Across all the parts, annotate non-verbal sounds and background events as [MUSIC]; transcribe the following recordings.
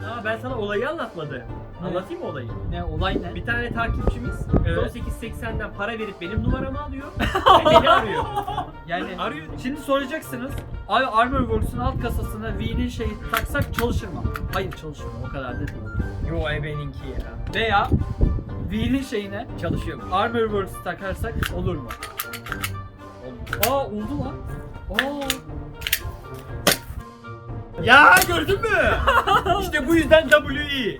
Sen, aa ben sana olayı anlatmadım. Anlatayım mı olayı? Ne olay ne? Bir tane takipçimiz Evet. 1880'den para verip benim numaramı alıyor. [LAUGHS] ve beni arıyor. Yani Arıyor. şimdi soracaksınız. Abi Armorworks'un alt kasasına V'nin şeyi taksak çalışır mı? Hayır çalışmıyor o kadar da değil. Yo ebeninki ya. Veya V'nin şeyine Çalışıyor. Armorworks takarsak olur mu? Aa oldu lan. Aa. Ya gördün mü? [LAUGHS] işte bu yüzden WE.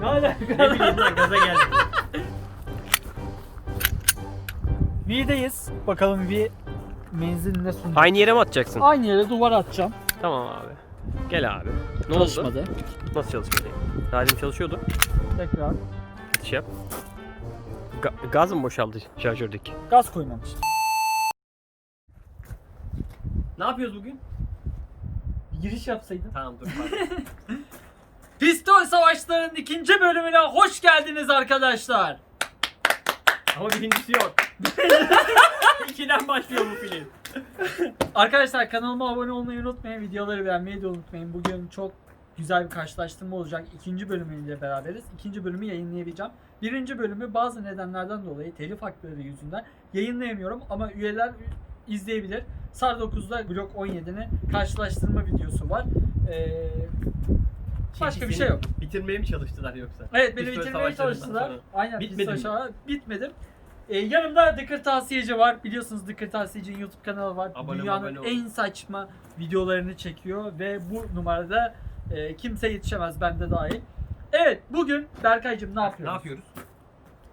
Ne alaka? Ne bileyim lan gaza geldim. V'deyiz. Bakalım V menzil ne sunacak? Aynı yere mi atacaksın? Aynı yere duvar atacağım. Tamam abi. Gel abi. Ne oldu? Çalışmadı. Nasıl çalışmadı? Daha demin çalışıyordu. Tekrar. Şey yap. Ga- gaz mı boşaldı şarjördeki? Gaz koymamış. Ne yapıyoruz bugün? Giriş yapsaydın. Tamam dur pardon. [LAUGHS] Pistol Savaşları'nın ikinci bölümüne hoş geldiniz arkadaşlar. Ama birincisi yok. [LAUGHS] İkiden başlıyor bu film. Arkadaşlar kanalıma abone olmayı unutmayın. Videoları beğenmeyi de unutmayın. Bugün çok güzel bir karşılaştırma olacak. İkinci bölümüyle beraberiz. İkinci bölümü yayınlayabileceğim. Birinci bölümü bazı nedenlerden dolayı telif hakları yüzünden yayınlayamıyorum ama üyeler izleyebilir. SAR 9'da Glock 17'nin karşılaştırma videosu var. Ee, başka bir şey yok. Bitirmeye mi çalıştılar yoksa? Evet beni Pistol bitirmeye savaşlarından çalıştılar. sonra. Aynen Bitmedi mi? savaşı- Bitmedim. Ee, yanımda The Kırtasiyeci var. Biliyorsunuz The Kırtasiyeci'nin YouTube kanalı var. Abone ol, Dünyanın abone ol. en saçma videolarını çekiyor ve bu numarada e, kimse yetişemez bende dahil. Evet bugün Berkaycığım ne Ne yapıyoruz? yapıyoruz?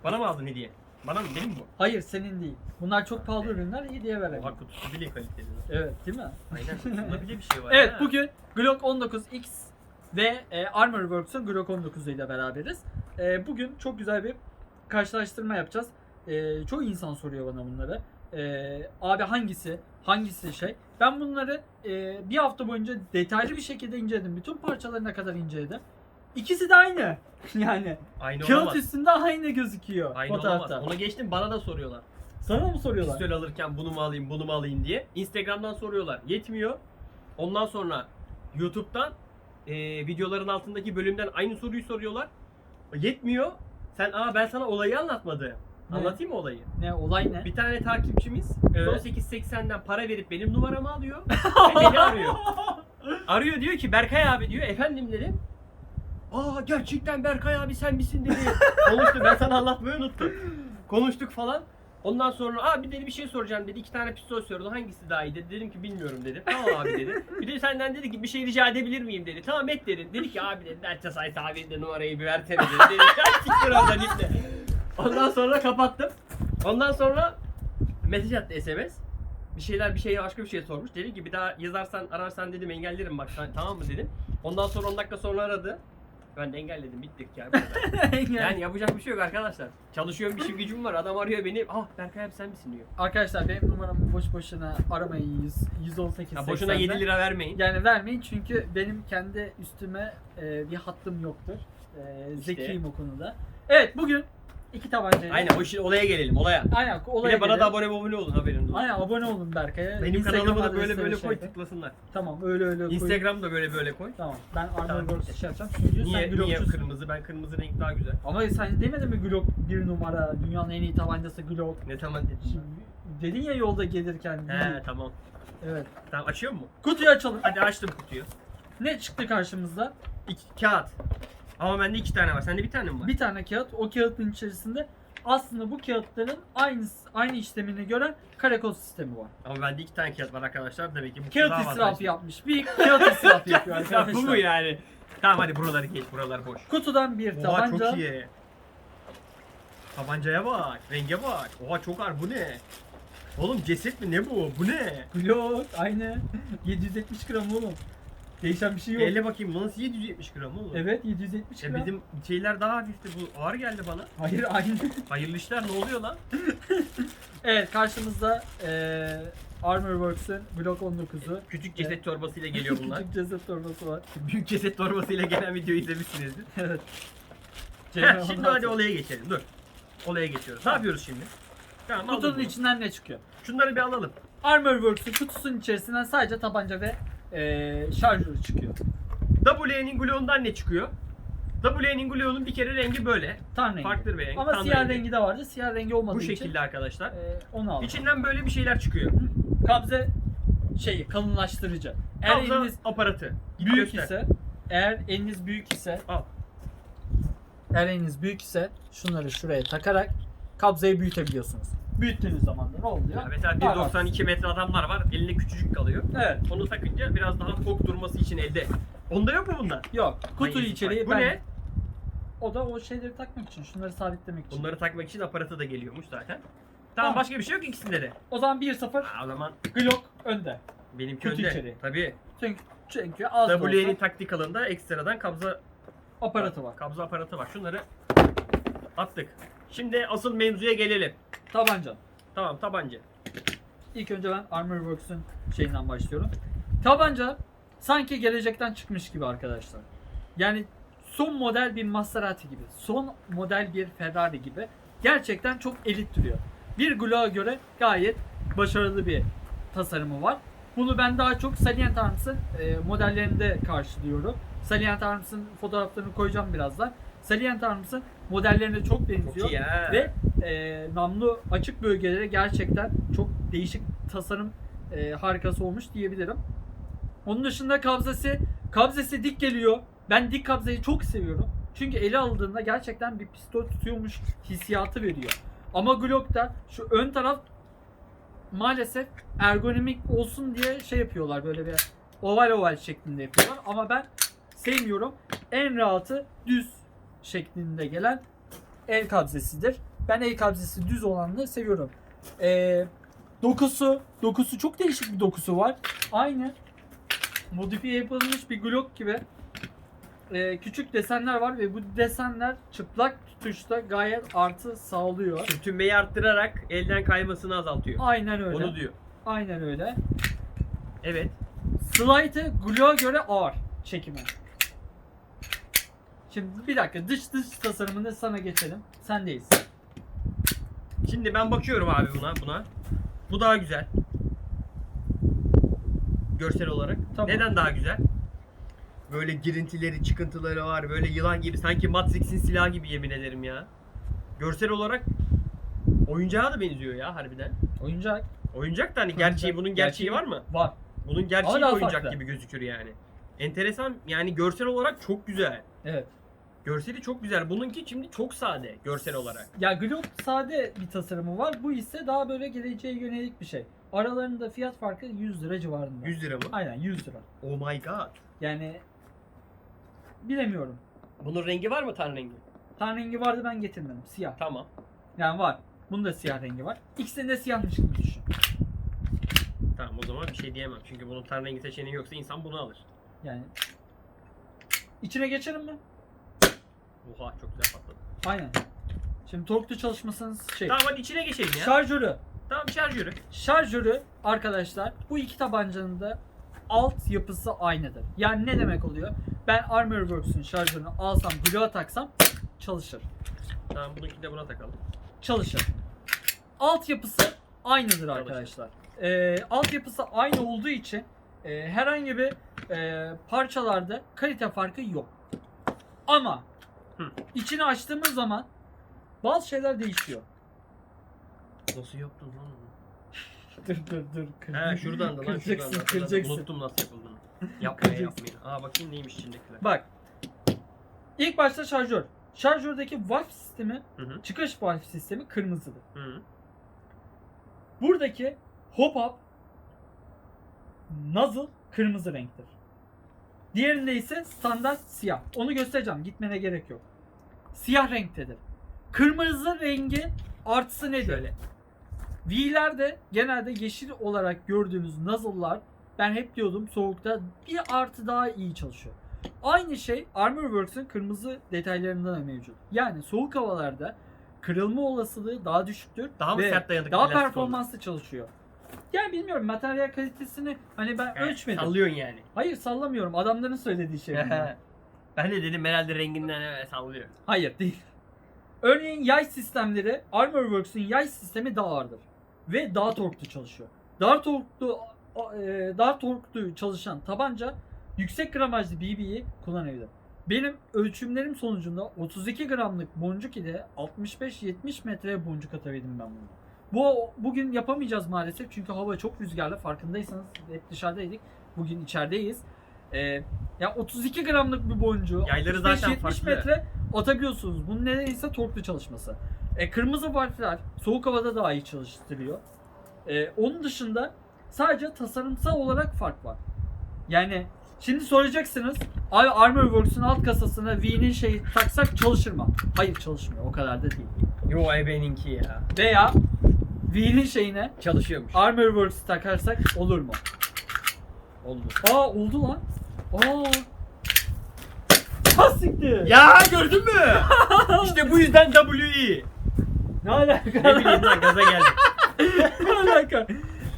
Bana mı aldın hediye? Bana mı? Benim bu? Hayır senin değil. Bunlar çok pahalı ürünler hediye verelim. Oha kutusu bile kaliteli. Evet değil mi? Aynen kutusunda bile bir şey var. Evet ha. bugün Glock 19X ve e, Armorworks'un Glock 19 ile beraberiz. E, bugün çok güzel bir karşılaştırma yapacağız. E, çok insan soruyor bana bunları. E, abi hangisi, hangisi şey. Ben bunları e, bir hafta boyunca detaylı bir şekilde inceledim. Bütün parçalarına kadar inceledim. İkisi de aynı. [LAUGHS] yani Aynı kağıt olamaz. üstünde aynı gözüküyor Aynı fotoğrafta. olamaz. Ona geçtim bana da soruyorlar. Sana mı soruyorlar? Pistol alırken bunu mu alayım, bunu mu alayım diye. Instagram'dan soruyorlar. Yetmiyor. Ondan sonra YouTube'dan e, videoların altındaki bölümden aynı soruyu soruyorlar. Yetmiyor. Sen aa ben sana olayı anlatmadım. Ne? Anlatayım mı olayı? Ne olay ne? Bir tane takipçimiz Evet. 1880'den para verip benim numaramı alıyor. ve [LAUGHS] beni arıyor. Arıyor diyor ki Berkay abi diyor. Efendim dedim. Aa gerçekten Berkay abi sen misin dedi. [LAUGHS] Konuştuk ben sana anlatmayı unuttum. Konuştuk falan. Ondan sonra abi dedi bir şey soracağım dedi. İki tane pistol sordu. Hangisi daha iyi dedi. Dedim ki bilmiyorum dedim. Tamam abi dedi. Bir de senden dedi ki bir şey rica edebilir miyim dedi. Tamam et dedi. Dedi ki abi dedi Berkay Sait abi de numarayı bir versene dedi. Dedi siktir oradan iple. Ondan sonra kapattım. Ondan sonra mesaj attı SMS. Bir şeyler bir şey başka bir şey sormuş. Dedi ki bir daha yazarsan ararsan dedim engellerim bak tamam mı dedim. Ondan sonra 10 dakika sonra aradı. Ben de engelledim bittik ya. [LAUGHS] yani yapacak bir şey yok arkadaşlar. Çalışıyorum bir şey gücüm var. Adam arıyor beni. Ah Berkay abi sen misin diyor. Arkadaşlar benim numaramı boş boşuna aramayın 100, 118 Ya boşuna 80'den. 7 lira vermeyin. Yani vermeyin çünkü benim kendi üstüme e, bir hattım yoktur. E, İşte. zekiyim o konuda. Evet bugün iki tabancayla. Aynen o işin olaya gelelim olaya. Aynen Bir olaya de bana da gelelim. abone abone olun haberiniz olsun. Aynen abone olun Berkay'a. Benim Instagram kanalımı da böyle böyle koy tıklasınlar. Tamam öyle öyle koy. Instagram'ı da böyle böyle koy. Tamam ben Tamam. Armorworks şey yapacağım çünkü Niye, sen niye Glock'çusun. kırmızı? Ben kırmızı renk daha güzel. Ama sen demedin mi Glock bir numara dünyanın en iyi tabancası Glock. Ne zaman dedin? Dedin ya yolda gelirken. He tamam. Evet. Tamam açıyor mu? Kutuyu açalım. Hadi açtım kutuyu. Ne çıktı karşımızda? İki, kağıt. Ama bende iki tane var. Sende bir tane mi var? Bir tane kağıt. O kağıtın içerisinde aslında bu kağıtların aynı aynı işlemini gören karakol sistemi var. Ama bende iki tane kağıt var arkadaşlar. Demek ki bu Kağıt daha israfı avantajlı. yapmış. Bir kağıt [LAUGHS] israfı yapıyor Ya arkadaşlar. bu mu yani? Tamam hadi buraları geç. Buralar boş. Kutudan bir Oha tabanca. çok iyi. Tabancaya bak. Renge bak. Oha çok ağır. Bu ne? Oğlum ceset mi? Ne bu? Bu ne? Glock aynı. [LAUGHS] 770 gram oğlum. Değişen bir şey yok. Elle bakayım. Bu nasıl 770 gram oğlum? Evet 770 E gram. bizim şeyler daha hafifti. Bu ağır geldi bana. Hayır aynı. Hayırlı işler ne oluyor lan? [LAUGHS] evet karşımızda eee Armorworks'ın Glock 19'u. Küçük ceset torbasıyla [LAUGHS] geliyor bunlar. Küçük ceset torbası var. [LAUGHS] Büyük ceset torbasıyla gelen videoyu izlemişsinizdir. evet. Heh, şimdi hadi olaya geçelim. Dur. Olaya geçiyoruz. Ne yapıyoruz şimdi? Tamam Kutunun içinden ne çıkıyor? Şunları bir alalım. Armorworks'ın kutusunun içerisinden sadece tabanca ve eee şarjör çıkıyor. WE'nin Glock'undan ne çıkıyor? WE'nin Glock'unun bir kere rengi böyle. Tan rengi. Farklı bir renk. Ama tan siyah rengi. rengi de vardı. Siyah rengi olmadığı Bu için şekilde arkadaşlar. e, onu aldım. İçinden böyle bir şeyler çıkıyor. Kabze şeyi kalınlaştırıcı. Eğer Kabza eliniz aparatı. Büyük göster. ise, eğer eliniz büyük ise, Al. eğer eliniz büyük ise şunları şuraya takarak kabzayı büyütebiliyorsunuz. Büyüttüğünüz zaman da ne oluyor? Ya mesela Daha 1.92 metre adamlar var. Elinde küçücük kalıyor. Evet. Onu takınca biraz daha tok durması için elde. Onda yok mu bunlar? Yok. Kutu Hangisi? içeriği Bu ben... ne? O da o şeyleri takmak için, şunları sabitlemek için. Bunları takmak için aparatı da geliyormuş zaten. Tamam Tamam. başka bir şey yok ikisinde de. O zaman 1-0 Ha, o zaman Glock önde. benimki Kutu önde. içeriği. Tabii. Çünkü, çünkü az da olsa taktikalında ekstradan kabza aparatı var. kabza aparatı var. Şunları attık. Şimdi asıl mevzuya gelelim. Tabanca. Tamam tabanca. İlk önce ben Armorworks'ün şeyinden başlıyorum. Tabanca sanki gelecekten çıkmış gibi arkadaşlar. Yani son model bir Maserati gibi, son model bir Ferrari gibi gerçekten çok elit duruyor. Bir Glock'a göre gayet başarılı bir tasarımı var. Bunu ben daha çok Salient Arms'ın e, modellerinde karşılıyorum. Salient Arms'ın fotoğraflarını koyacağım birazdan. Salient Arms'ın modellerine çok benziyor. Çok iyi ha. Ve e, namlu açık bölgelere gerçekten çok değişik tasarım e, harikası olmuş diyebilirim. Onun dışında kabzası, kabzası dik geliyor. Ben dik kabzayı çok seviyorum. Çünkü ele aldığında gerçekten bir pistol tutuyormuş hissiyatı veriyor. Ama Glock'ta şu ön taraf maalesef ergonomik olsun diye şey yapıyorlar böyle bir oval oval şeklinde yapıyorlar. Ama ben sevmiyorum. En rahatı düz şeklinde gelen el kabzesidir. Ben el kabzesi düz olanını seviyorum. Ee, dokusu, dokusu çok değişik bir dokusu var. Aynı modifiye yapılmış bir Glock gibi ee, küçük desenler var ve bu desenler çıplak tutuşta gayet artı sağlıyor. Sürtünmeyi arttırarak elden kaymasını azaltıyor. Aynen öyle. Onu diyor. Aynen öyle. Evet. Slide'ı Glock'a göre ağır çekimi. Şimdi bir dakika dış dış tasarımını sana geçelim. Sendeyiz. Şimdi ben bakıyorum abi buna buna. Bu daha güzel. Görsel olarak. Tamam. Neden daha güzel? Böyle girintileri, çıkıntıları var. Böyle yılan gibi. Sanki Matrix'in silahı gibi yemin ederim ya. Görsel olarak oyuncağa da benziyor ya harbiden. Oyuncak. Oyuncak da hani Oyuncak. gerçeği bunun gerçeği var mı? Var. Bunun gerçeği oyuncak farklı. gibi gözükür yani. Enteresan yani görsel olarak çok güzel. Evet. Görseli çok güzel. Bununki şimdi çok sade görsel olarak. Ya Glock sade bir tasarımı var. Bu ise daha böyle geleceğe yönelik bir şey. Aralarında fiyat farkı 100 lira civarında. 100 lira mı? Aynen 100 lira. Oh my god. Yani bilemiyorum. Bunun rengi var mı tan rengi? Tan rengi vardı ben getirmedim. Siyah. Tamam. Yani var. Bunun da siyah rengi var. İkisinde de siyahmış gibi düşün. Tamam o zaman bir şey diyemem. Çünkü bunun tan rengi seçeneği yoksa insan bunu alır. Yani içine geçelim mi? Oha çok güzel patladı. Aynen. Şimdi torklu çalışmasınız şey. Tamam hadi içine geçelim ya. Şarjörü. tamam şarjörü. Şarjörü arkadaşlar bu iki tabancanın da alt yapısı aynıdır. Yani ne demek oluyor? Ben Armorworks'ün şarjörünü alsam, Glock'a taksam çalışır. Tamam bununki de buna takalım. Çalışır. Alt yapısı aynıdır arkadaşlar. Ee, alt yapısı aynı olduğu için e, herhangi bir e, parçalarda kalite farkı yok. Ama Hı. içini açtığımız zaman bazı şeyler değişiyor. Nasıl yaptın lan onu? [LAUGHS] Dur dur dur. He şuradan da lan şuradan Kıracaksın, da. kıracaksın. Unuttum nasıl yapıldığını. [LAUGHS] Yapmaya yapmayın. Aa bakayım neymiş içindekiler. Bak. İlk başta şarjör. Şarjördeki valve sistemi, Hı hı. çıkış valve sistemi kırmızıdır. Hı hı. Buradaki hop up nozzle kırmızı renktir. Diğerinde ise standart siyah. Onu göstereceğim. Gitmene gerek yok. Siyah renktedir. Kırmızı rengi artısı nedir? Şöyle. V'lerde genelde yeşil olarak gördüğünüz nozzle'lar ben hep diyordum soğukta bir artı daha iyi çalışıyor. Aynı şey Armorworks'ın kırmızı detaylarında da mevcut. Yani soğuk havalarda kırılma olasılığı daha düşüktür. Daha mı sert dayanıklı Daha performanslı çalışıyor. Yani bilmiyorum materyal kalitesini hani ben He, ölçmedim. Sallıyorsun yani. Hayır sallamıyorum. Adamların söylediği şey. [LAUGHS] ben de dedim herhalde renginden evet sallıyor. Hayır değil. Örneğin yay sistemleri Armorworks'ün yay sistemi daha ağırdır. Ve daha torklu çalışıyor. Daha torklu e, daha torklu çalışan tabanca yüksek gramajlı BB'yi kullanabilirim. Benim ölçümlerim sonucunda 32 gramlık boncuk ile 65-70 metreye boncuk atabildim ben bunu. Bu bugün yapamayacağız maalesef çünkü hava çok rüzgarlı farkındaysanız hep dışarıdaydık. Bugün içerideyiz. Ee, ya 32 gramlık bir boncuğu Yayları zaten 65-70 farklı. metre atabiliyorsunuz. Bunun neredeyse torklu çalışması. E, kırmızı valfler soğuk havada daha iyi çalıştırıyor. E, onun dışında sadece tasarımsal olarak fark var. Yani şimdi soracaksınız abi Armorworks'un alt kasasına V'nin şeyi taksak çalışır mı? Hayır çalışmıyor. O kadar da değil. Yo ebeninki ya. Veya V'nin şeyine Çalışıyormuş. Armorworks takarsak olur mu? Oldu. Aa oldu lan. Aa. Siktir. Ya gördün mü? [LAUGHS] işte bu yüzden WE. Ne alaka? Ne bileyim lan gaza geldim. [LAUGHS] ne alaka?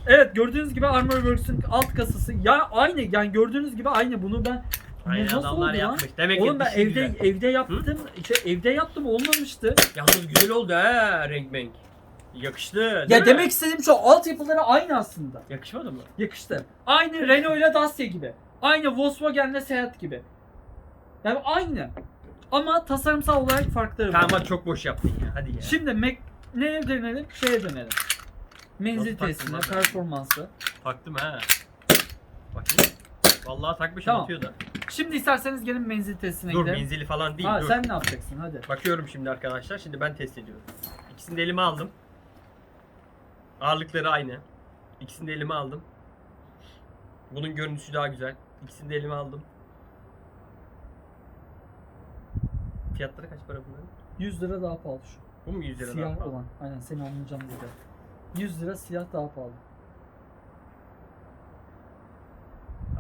Evet gördüğünüz gibi Armorworks'ün alt kasası ya aynı yani gördüğünüz gibi aynı bunu ben Aynen nasıl adamlar oldu ya? yapmış. Demek ki Oğlum ben evde güzel. evde yaptım. İşte evde yaptım olmamıştı. Yalnız güzel oldu ha renk menk. Yakıştı. değil ya mi? demek istediğim şu altyapıları aynı aslında. Yakışmadı mı? Yakıştı. Aynı Renault ile Dacia gibi. Aynı Volkswagen ile Seat gibi. Yani aynı. Ama tasarımsal olarak farkları var. Tamam çok boş yaptın ya. Hadi ya. Şimdi Mac neye dönelim? Şeye dönelim. Menzil Nasıl taktın testine, lan? performansı. Taktım ha. Bakayım. Vallahi takmışım Tamam. atıyor da. Şimdi isterseniz gelin menzil testine Dur gidelim. menzili falan değil ha, dur. sen ne yapacaksın hadi. Bakıyorum şimdi arkadaşlar. Şimdi ben test ediyorum. İkisini de elime aldım. Ağırlıkları aynı. İkisini de elime aldım. Bunun görüntüsü daha güzel. İkisini de elime aldım. Fiyatları kaç para bunların? 100 lira daha pahalı şu. Bu mu 100 lira daha Siyah pahalı? olan. Aynen seni anlayacağım dedi. 100 lira siyah daha pahalı.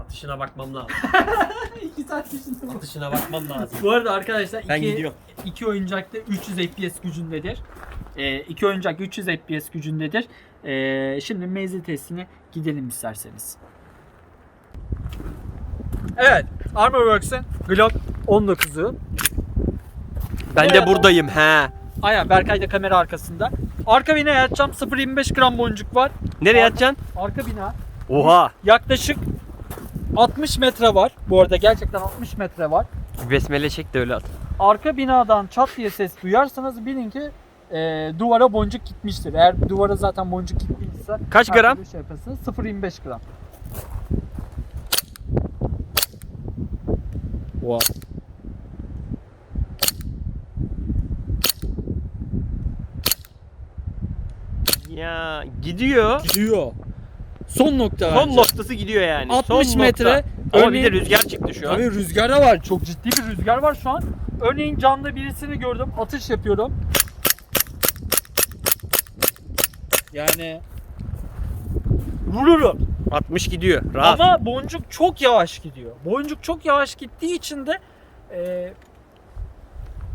Atışına bakmam lazım. 2 saat düşündüm. Atışına bakmam lazım. Bu arada arkadaşlar Ben iki, gidiyorum. iki oyuncak da 300 FPS gücündedir. Ee, iki oyuncak 300 FPS gücündedir. Ee, şimdi menzil testine gidelim isterseniz. Evet, Armorworks'ın Glock 19'u. Ben de buradayım he. Aynen Berkay da kamera arkasında. Arka binaya atacağım 0.25 gram boncuk var. Nereye Arka- atacaksın? Arka bina Oha. yaklaşık 60 metre var. Bu arada gerçekten 60 metre var. Besmele çek de öyle at. Arka binadan çat diye ses duyarsanız bilin ki e, duvara boncuk gitmiştir. Eğer duvara zaten boncuk gittiyse Kaç her gram? türlü Şey yaparsınız. 0.25 gram. Wow. Ya gidiyor. Gidiyor. Son nokta Son bence. noktası gidiyor yani. 60 Son metre. Nokta. Ama Örneğin- bir de rüzgar çıktı şu an. Tabii rüzgar da var. Çok ciddi bir rüzgar var şu an. Örneğin camda birisini gördüm. Atış yapıyorum. Yani vururum. 60 gidiyor. Rahat. Ama boncuk çok yavaş gidiyor. Boncuk çok yavaş gittiği için de e,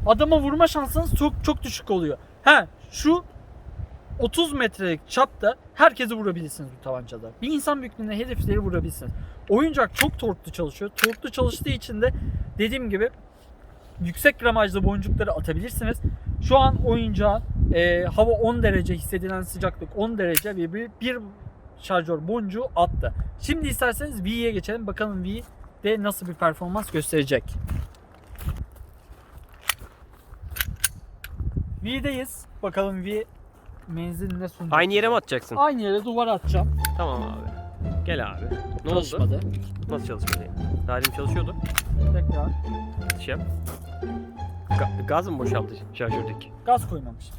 adama vurma şansınız çok çok düşük oluyor. Ha şu 30 metrelik çapta herkesi vurabilirsiniz bu tabancada. Bir insan büyüklüğünde hedefleri vurabilirsiniz. Oyuncak çok torklu çalışıyor. Torklu çalıştığı için de dediğim gibi yüksek gramajlı boncukları atabilirsiniz. Şu an oyuncağın e, hava 10 derece hissedilen sıcaklık 10 derece ve bir, bir şarjör boncuğu attı. Şimdi isterseniz V'ye geçelim. Bakalım V'de nasıl bir performans gösterecek. V'deyiz. Bakalım V menzil ne sunacak. Aynı yere mi atacaksın? Aynı yere duvar atacağım. Tamam abi. Gel abi. Ne oldu? Çalışmadı. Nasıl çalışmadı? Daha demin çalışıyordu. Tekrar. Atış yap. Ga- gaz mı boşaldı şarjördeki? Gaz koymamış.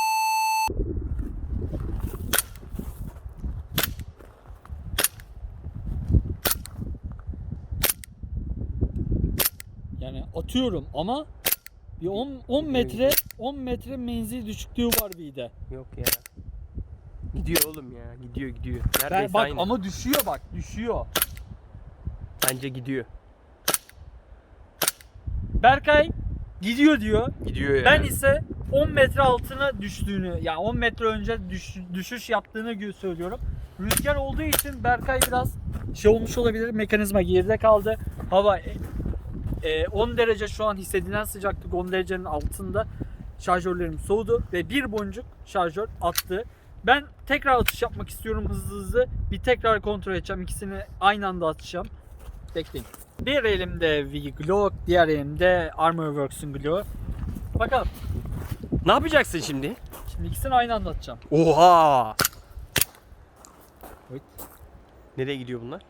Yani atıyorum ama bir 10 10 metre 10 metre menzil düşüklüğü var V'de. Yok ya. Gidiyor oğlum ya. Gidiyor gidiyor. Ben, Neredeyse bak aynı. ama düşüyor bak düşüyor. Bence gidiyor. Berkay gidiyor diyor. Gidiyor ya. Ben ise 10 metre altına düştüğünü, yani 10 metre önce düş- düşüş yaptığını söylüyorum. Rüzgar olduğu için Berkay biraz şey olmuş olabilir. Mekanizma geride kaldı. Hava e, e, 10 derece şu an hissedilen sıcaklık 10 derecenin altında. Şarjörlerim soğudu ve bir boncuk şarjör attı. Ben tekrar atış yapmak istiyorum hızlı hızlı. Bir tekrar kontrol edeceğim. İkisini aynı anda atacağım. Bekleyin. Bir elimde V-Glock, diğer elimde Armorworks'un Glock. Bakalım. Ne yapacaksın şimdi? Şimdi ikisini aynı anda atacağım. Oha! Nereye gidiyor bunlar?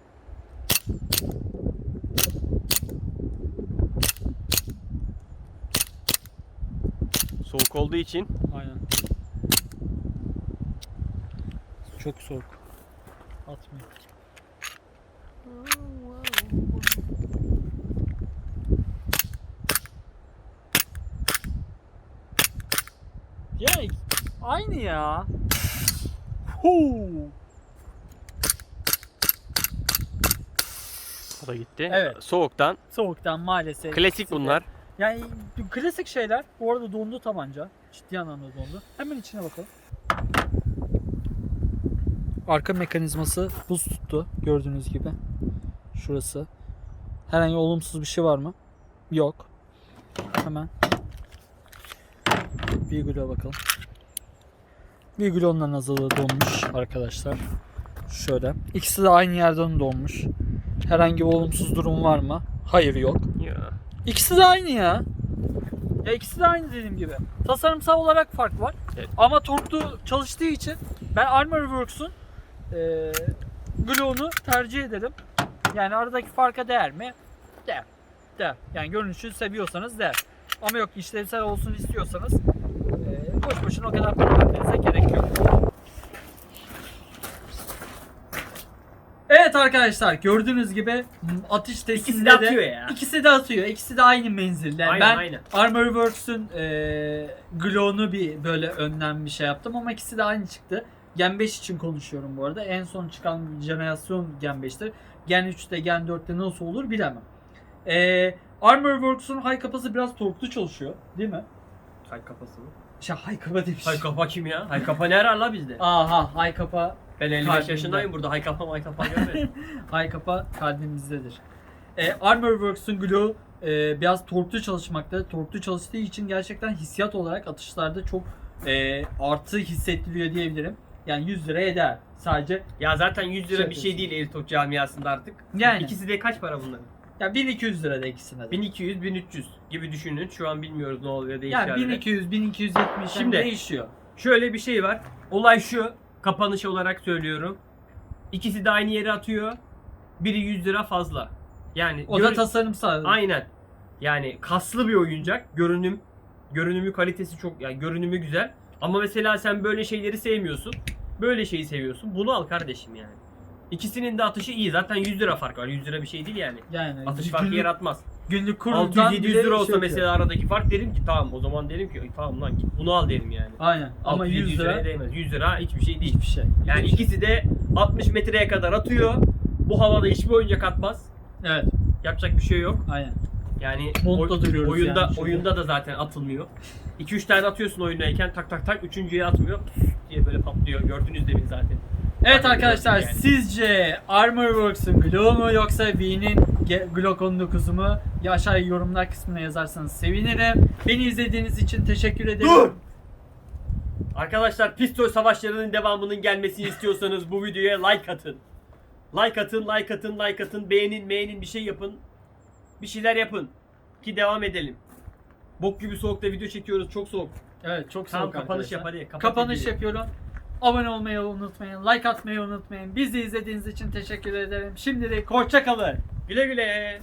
Soğuk olduğu için Aynen. Çok soğuk. Atmıyor. Ya aynı ya. Huu. o da gitti. Evet. Soğuktan. Soğuktan maalesef. Klasik bunlar. Yani klasik şeyler. Bu arada dondu tabanca. Ciddi anlamda dondu. Hemen içine bakalım. Arka mekanizması buz tuttu gördüğünüz gibi. Şurası. Herhangi olumsuz bir şey var mı? Yok. Hemen Virgül'e bakalım. Virgül ondan azılı donmuş arkadaşlar. Şöyle. İkisi de aynı yerden donmuş. Herhangi bir olumsuz durum var mı? Hayır yok. Ya. İkisi de aynı ya. Ya ikisi de aynı dediğim gibi. Tasarımsal olarak fark var. Evet. Ama torklu çalıştığı için ben Armorworks'un e, Glow'unu tercih ederim. Yani aradaki farka değer mi? Değer. Değer. Yani görünüşü seviyorsanız değer. Ama yok işlevsel olsun istiyorsanız e, boş boşuna o kadar para vermenize gerek yok. Evet arkadaşlar gördüğünüz gibi atış testinde İkisi de atıyor ya. İkisi de atıyor. İkisi de aynı menzilde. Aynen, ben aynen. Armorworks'un e, Glow'unu bir böyle önden bir şey yaptım ama ikisi de aynı çıktı. Gen 5 için konuşuyorum bu arada. En son çıkan jenerasyon Gen 5'tir. Gen 3'te Gen 4'te nasıl olur bilemem. E, Armorworks'un high kapası biraz torklu çalışıyor. Değil mi? Hay kafası mı? Şey high kapa demiş. Hay kafa kim ya? Hay kafa ne arar la bizde? Aha high kapa Ben 55 Kalbimde. yaşındayım burada hay kafa hay kafa görmedim. [LAUGHS] High kapa kalbimizdedir. E, Armorworks'un Glow e, biraz torklu çalışmakta. Torklu çalıştığı için gerçekten hissiyat olarak atışlarda çok e, artı hissettiriyor diyebilirim. Yani 100 lira eder. Sadece ya zaten 100 lira Şey bir şey değil Airtalk camiasında artık. Yani. İkisi de kaç para bunların? ya 1200 lira da ikisine de. 1200 1300 gibi düşünün. Şu an bilmiyoruz ne oluyor değişiyor. yani 1200 1270 Şimdi- Şimdi değişiyor. Şöyle bir şey var. Olay şu. Kapanış olarak söylüyorum. İkisi de aynı yere atıyor. Biri 100 lira fazla. Yani O da gör- tasarımsal. Aynen. Yani kaslı bir oyuncak. Görünüm görünümü kalitesi çok yani görünümü güzel. Ama mesela sen böyle şeyleri sevmiyorsun. Böyle şeyi seviyorsun. Bunu al kardeşim yani. İkisinin de atışı iyi. Zaten 100 lira fark var. 100 lira bir şey değil yani. Yani Atış farkı yaratmaz. Günlük kuruldan 600-700 bile lira olsa şey yapıyor. mesela aradaki fark derim ki tamam o zaman derim ki "Ay, tamam lan git bunu al derim yani. Aynen. Ama 600 100 liraya lira değmez. 100 lira hiçbir şey değil. hiçbir şey. Yani Hiçbir şey. ikisi de 60 metreye kadar atıyor. Bu havada hiçbir oyuncak atmaz. Evet. Yapacak bir şey yok. Aynen. Yani Montla oy- duruyoruz oyunda yani oyunda da zaten atılmıyor. 2-3 tane atıyorsun oyundayken tak tak tak üçüncüye atmıyor diye böyle patlıyor. Gördünüz demin zaten. Evet arkadaşlar yani. sizce Armorworks'un Glow mu yoksa V'nin Glock 19'u mu? Ya aşağıya yorumlar kısmına yazarsanız sevinirim. Beni izlediğiniz için teşekkür ederim. Dur! [LAUGHS] Arkadaşlar pistol savaşlarının devamının gelmesini istiyorsanız bu videoya like atın. Like atın, like atın, like atın. Beğenin, beğenin bir şey yapın. Bir şeyler yapın. Ki devam edelim. Bok gibi soğukta video çekiyoruz. Çok soğuk. Evet çok Tamam soğuk kapanış arkadaşlar. yap hadi. Kapat Kapanış videoyu. yapıyorum. Abone olmayı unutmayın. Like atmayı unutmayın. Bizi izlediğiniz için teşekkür ederim. Şimdilik hoşça. Güle güle.